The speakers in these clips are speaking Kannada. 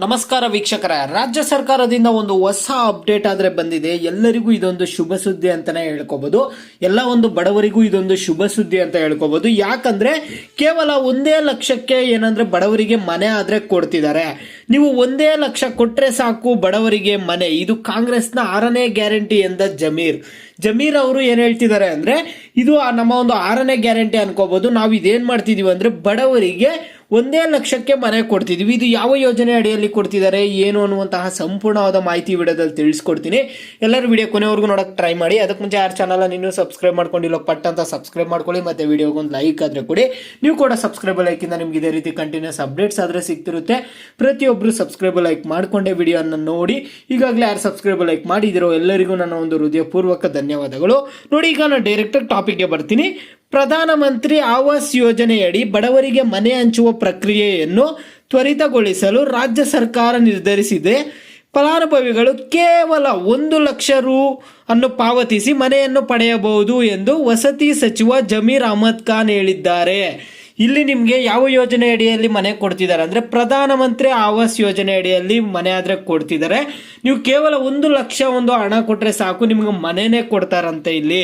ನಮಸ್ಕಾರ ವೀಕ್ಷಕರ. ರಾಜ್ಯ ಸರ್ಕಾರದಿಂದ ಒಂದು ಹೊಸ ಅಪ್ಡೇಟ್ ಆದ್ರೆ ಬಂದಿದೆ. ಎಲ್ಲರಿಗೂ ಇದೊಂದು ಶುಭ ಸುದ್ದಿ ಅಂತಾನೆ ಹೇಳ್ಕೋಬಹುದು ಎಲ್ಲ ಒಂದು ಬಡವರಿಗೂ ಇದೊಂದು ಶುಭ ಸುದ್ದಿ ಅಂತ ಹೇಳ್ಕೋಬಹುದು ಯಾಕಂದ್ರೆ ಕೇವಲ ಒಂದೇ ಲಕ್ಷಕ್ಕೆ ಏನಂದ್ರೆ ಬಡವರಿಗೆ ಮನೆ ಆದ್ರೆ ಕೊಡ್ತಿದ್ದಾರೆ. ನೀವು ಒಂದೇ ಲಕ್ಷ ಕೊಟ್ರೆ ಸಾಕು ಬಡವರಿಗೆ ಮನೆ. ಇದು ಕಾಂಗ್ರೆಸ್ನ ಆರನೇ ಗ್ಯಾರಂಟಿ ಎಂದ ಜಮೀರ್. ಜಮೀರ್ ಅವರು ಏನು ಹೇಳ್ತಿದ್ದಾರೆ ಅಂದ್ರೆ, ಇದು ನಮ್ಮ ಒಂದು ಆರನೇ ಗ್ಯಾರಂಟಿ ಅನ್ಕೋಬಹುದು ನಾವು ಇದೇನ್ ಮಾಡ್ತಿದೀವಿ ಅಂದ್ರೆ, ಬಡವರಿಗೆ ಒಂದೇ ಲಕ್ಷಕ್ಕೆ ಮನೆ ಕೊಡ್ತಿದ್ವಿ. ಇದು ಯಾವ ಯೋಜನೆ ಅಡಿಯಲ್ಲಿ ಕೊಡ್ತಿದ್ದಾರೆ, ಏನು ಅನ್ನುವಂತಹ ಸಂಪೂರ್ಣವಾದ ಮಾಹಿತಿ ವಿಡಿಯೋದಲ್ಲಿ ತಿಳಿಸ್ಕೊಡ್ತೀನಿ. ಎಲ್ಲರೂ ವಿಡಿಯೋ ಕೊನೆವರೆಗೂ ನೋಡೋಕೆ ಟ್ರೈ ಮಾಡಿ. ಅದಕ್ಕೆ ಮುಂಚೆ ಯಾರು ಚಾನಲ್ ಇನ್ನೂ ಸಬ್ಸ್ಕ್ರೈಬ್ ಮಾಡ್ಕೊಂಡಿಲ್ಲ, ಪಟ್ ಅಂತ ಸಬ್ಸ್ಕ್ರೈಬ್ ಮಾಡ್ಕೊಳ್ಳಿ. ಮತ್ತೆ ವಿಡಿಯೋಗೆ ಒಂದು ಲೈಕ್ ಆದರೆ ಕೊಡಿ. ನೀವು ಕೂಡ ಸಬ್ಸ್ಕ್ರೈಬ್ ಲೈಕಿಂದ ನಿಮ್ಗೆ ಇದೇ ರೀತಿ ಕಂಟಿನ್ಯೂಸ್ ಅಪ್ಡೇಟ್ಸ್ ಆದರೆ ಸಿಗ್ತಿರುತ್ತೆ. ಪ್ರತಿಯೊಬ್ಬರು ಸಬ್ಸ್ಕ್ರೈಬ್ ಲೈಕ್ ಮಾಡಿಕೊಂಡೇ ವಿಡಿಯೋನ ನೋಡಿ. ಈಗಾಗಲೇ ಯಾರು ಸಬ್ಸ್ಕ್ರೈಬ್ ಲೈಕ್ ಮಾಡಿದಿರೋ ಎಲ್ಲರಿಗೂ ನನ್ನ ಒಂದು ಹೃದಯಪೂರ್ವಕ ಧನ್ಯವಾದಗಳು. ನೋಡಿ, ಈಗ ನಾನು ಡೈರೆಕ್ಟ್ ಟಾಪಿಕ್ಗೆ ಬರ್ತೀನಿ. ಪ್ರಧಾನಮಂತ್ರಿ ಆವಾಸ್ ಯೋಜನೆಯಡಿ ಬಡವರಿಗೆ ಮನೆ ಹಂಚುವ ಪ್ರಕ್ರಿಯೆಯನ್ನು ತ್ವರಿತಗೊಳಿಸಲು ರಾಜ್ಯ ಸರ್ಕಾರ ನಿರ್ಧರಿಸಿದೆ. ಫಲಾನುಭವಿಗಳು ಕೇವಲ ಒಂದು ಲಕ್ಷ ರು ಅನ್ನು ಪಾವತಿಸಿ ಮನೆಯನ್ನು ಪಡೆಯಬಹುದು ಎಂದು ವಸತಿ ಸಚಿವ ಜಮೀರ್ ಅಹಮದ್ ಖಾನ್ ಹೇಳಿದ್ದಾರೆ. ಇಲ್ಲಿ ನಿಮಗೆ ಯಾವ ಯೋಜನೆ ಅಡಿಯಲ್ಲಿ ಮನೆ ಕೊಡ್ತಿದ್ದಾರೆ? ಅಂದ್ರೆ ಪ್ರಧಾನಮಂತ್ರಿ ಆವಾಸ್ ಯೋಜನೆ ಅಡಿಯಲ್ಲಿ ಮನೆ ಆದ್ರೆ ಕೊಡ್ತಿದ್ದಾರೆ. ನೀವು ಕೇವಲ ಒಂದು ಲಕ್ಷ ಒಂದು ಹಣ ಕೊಟ್ರೆ ಸಾಕು, ನಿಮ್ಗೆ ಮನೆನೇ ಕೊಡ್ತಾರಂತೆ ಇಲ್ಲಿ.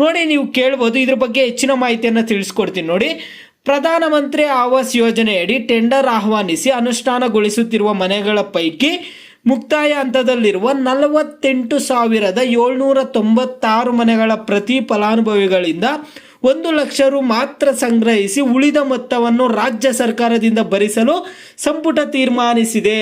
ನೋಡಿ, ನೀವು ಕೇಳ್ಬೋದು, ಇದ್ರ ಬಗ್ಗೆ ಹೆಚ್ಚಿನ ಮಾಹಿತಿಯನ್ನು ತಿಳಿಸ್ಕೊಡ್ತೀನಿ ನೋಡಿ. ಪ್ರಧಾನಮಂತ್ರಿ ಆವಾಸ್ ಯೋಜನೆಯಡಿ ಟೆಂಡರ್ ಆಹ್ವಾನಿಸಿ ಅನುಷ್ಠಾನಗೊಳಿಸುತ್ತಿರುವ ಮನೆಗಳ ಪೈಕಿ ಮುಕ್ತಾಯ ಹಂತದಲ್ಲಿರುವ ನಲವತ್ತೆಂಟು ಸಾವಿರದ ಏಳ್ನೂರ ತೊಂಬತ್ತಾರು ಮನೆಗಳ ಪ್ರತಿ ಫಲಾನುಭವಿಗಳಿಂದ ಒಂದು ಲಕ್ಷ ರು ಮಾತ್ರ ಸಂಗ್ರಹಿಸಿ ಉಳಿದ ಮೊತ್ತವನ್ನು ರಾಜ್ಯ ಸರ್ಕಾರದಿಂದ ಭರಿಸಲು ಸಂಪುಟ ತೀರ್ಮಾನಿಸಿದೆ.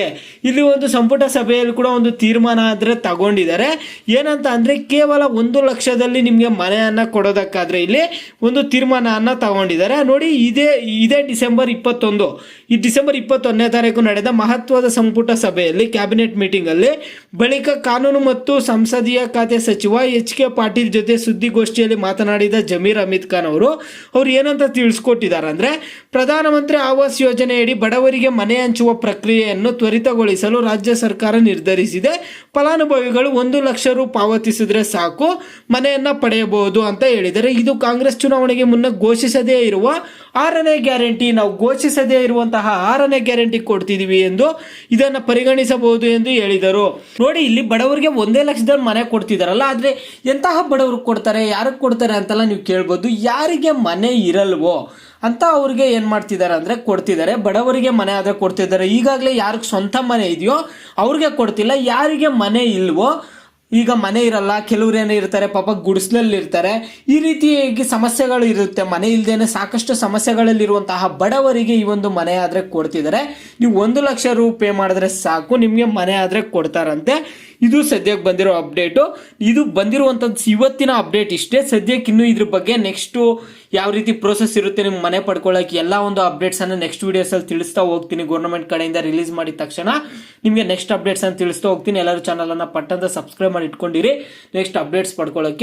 ಇಲ್ಲಿ ಒಂದು ಸಂಪುಟ ಸಭೆಯಲ್ಲಿ ಕೂಡ ಒಂದು ತೀರ್ಮಾನ ಆದರೆ ತಗೊಂಡಿದ್ದಾರೆ. ಏನಂತ ಅಂದರೆ ಕೇವಲ ಒಂದು ಲಕ್ಷದಲ್ಲಿ ನಿಮಗೆ ಮನೆಯನ್ನು ಕೊಡೋದಕ್ಕಾದರೆ ಇಲ್ಲಿ ಒಂದು ತೀರ್ಮಾನವನ್ನು ತಗೊಂಡಿದ್ದಾರೆ. ನೋಡಿ ಇದೇ ಇದೇ ಡಿಸೆಂಬರ್ ಇಪ್ಪತ್ತೊಂದು. ಈ ಡಿಸೆಂಬರ್ ಇಪ್ಪತ್ತೊಂದನೇ ತಾರೀಕು ನಡೆದ ಮಹತ್ವದ ಸಂಪುಟ ಸಭೆಯಲ್ಲಿ ಕ್ಯಾಬಿನೆಟ್ ಮೀಟಿಂಗಲ್ಲಿ ಬಳಿಕ ಕಾನೂನು ಮತ್ತು ಸಂಸದೀಯ ಖಾತೆ ಸಚಿವ ಎಚ್ ಕೆ ಪಾಟೀಲ್ ಜೊತೆ ಸುದ್ದಿಗೋಷ್ಠಿಯಲ್ಲಿ ಮಾತನಾಡಿದ ಜಮೀರ್ ಅಮಿತ್ ಖಾನ್ ಅವರು, ಅವ್ರು ಏನಂತ ತಿಳಿಸ್ಕೊಟ್ಟಿದ್ದಾರೆ ಅಂದ್ರೆ, ಪ್ರಧಾನಮಂತ್ರಿ ಆವಾಸ್ ಯೋಜನೆಯಡಿ ಬಡವರಿಗೆ ಮನೆ ಹಂಚುವ ಪ್ರಕ್ರಿಯೆಯನ್ನು ತ್ವರಿತಗೊಳಿಸಲು ರಾಜ್ಯ ಸರ್ಕಾರ ನಿರ್ಧರಿಸಿದೆ. ಫಲಾನುಭವಿಗಳು ಒಂದು ಲಕ್ಷ ರು ಪಾವತಿಸಿದ್ರೆ ಸಾಕು, ಮನೆಯನ್ನು ಪಡೆಯಬಹುದು ಅಂತ ಹೇಳಿದರೆ ಇದು ಕಾಂಗ್ರೆಸ್ ಚುನಾವಣೆಗೆ ಮುನ್ನ ಘೋಷಿಸದೇ ಇರುವ ಆರನೇ ಗ್ಯಾರಂಟಿ. ನಾವು ಘೋಷಿಸದೇ ಇರುವಂತಹ ಆರನೇ ಗ್ಯಾರಂಟಿ ಕೊಡ್ತಿದೀವಿ ಎಂದು ಇದನ್ನ ಪರಿಗಣಿಸಬಹುದು ಎಂದು ಹೇಳಿದರು. ನೋಡಿ, ಇಲ್ಲಿ ಬಡವರಿಗೆ ಒಂದೇ ಲಕ್ಷದಲ್ಲಿ ಮನೆ ಕೊಡ್ತಿದಾರಲ್ಲ, ಆದ್ರೆ ಎಂತಹ ಬಡವರು ಕೊಡ್ತಾರೆ, ಯಾರಿಗೆ ಕೊಡ್ತಾರೆ ಅಂತೆಲ್ಲ ನೀವು ಕೇಳ್ಬೋದು. ಯಾರಿಗೆ ಮನೆ ಇರಲ್ವೋ? ಅಂತ ಅವ್ರಿಗೆ ಏನು ಮಾಡ್ತಿದ್ದಾರೆ ಅಂದರೆ ಕೊಡ್ತಿದ್ದಾರೆ ಬಡವರಿಗೆ ಮನೆ ಆದರೆ ಕೊಡ್ತಿದ್ದಾರೆ ಈಗಾಗಲೇ ಯಾರಿಗೆ ಸ್ವಂತ ಮನೆ ಇದೆಯೋ ಅವ್ರಿಗೆ ಕೊಡ್ತಿಲ್ಲ. ಯಾರಿಗೆ ಮನೆ ಇಲ್ವೋ ಈಗ ಮನೆ ಇರಲ್ಲ, ಕೆಲವ್ರು ಏನೋ ಇರ್ತಾರೆ, ಪಾಪ ಗುಡಿಸ್ಲಲ್ಲಿ ಇರ್ತಾರೆ. ಈ ರೀತಿಯಾಗಿ ಸಮಸ್ಯೆಗಳು ಇರುತ್ತೆ. ಮನೆ ಇಲ್ಲದೇನೆ ಸಾಕಷ್ಟು ಸಮಸ್ಯೆಗಳಲ್ಲಿರುವಂತಹ ಬಡವರಿಗೆ ಈ ಒಂದು ಮನೆ ಆದರೆ ಕೊಡ್ತಿದ್ದಾರೆ ನೀವು ಒಂದು ಲಕ್ಷ ರೂಪೇ ಮಾಡಿದ್ರೆ ಸಾಕು, ನಿಮಗೆ ಮನೆ ಆದರೆ ಕೊಡ್ತಾರಂತೆ. ಇದು ಸದ್ಯಕ್ಕೆ ಬಂದಿರೋ ಅಪ್ಡೇಟು. ಇದು ಬಂದಿರುವಂಥದ್ದು ಇವತ್ತಿನ ಅಪ್ಡೇಟ್ ಇಷ್ಟೇ. ಸದ್ಯಕ್ಕೆ ಇನ್ನೂ ಇದ್ರ ಬಗ್ಗೆ ನೆಕ್ಸ್ಟು ಯಾವ ರೀತಿ ಪ್ರೋಸೆಸ್ ಇರುತ್ತೆ ನಿಮ್ಮ ಮನೆ ಪಡ್ಕೊಳ್ಳೋಕೆ ಎಲ್ಲ ಒಂದು ಅಪ್ಡೇಟ್ಸನ್ನು ನೆಕ್ಸ್ಟ್ ವೀಡಿಯೋಸಲ್ಲಿ ತಿಳಿಸ್ತಾ ಹೋಗ್ತೀನಿ. ಗೌರ್ಮೆಂಟ್ ಕಡೆಯಿಂದ ರಿಲೀಸ್ ಮಾಡಿದ ತಕ್ಷಣ ನಿಮಗೆ ನೆಕ್ಸ್ಟ್ ಅಪ್ಡೇಟ್ಸ್ ಅನ್ನು ತಿಳಿಸ್ತಾ ಹೋಗ್ತೀನಿ. ಎಲ್ಲರೂ ಚಾನಲನ್ನು ಪಟ್ಟಂತ ಸಬ್ಸ್ಕ್ರೈಬ್ ಮಾಡಿ ಇಟ್ಕೊಂಡಿರಿ. Next updates ಪಡ್ಕೊಳ್ಳೋಕೆ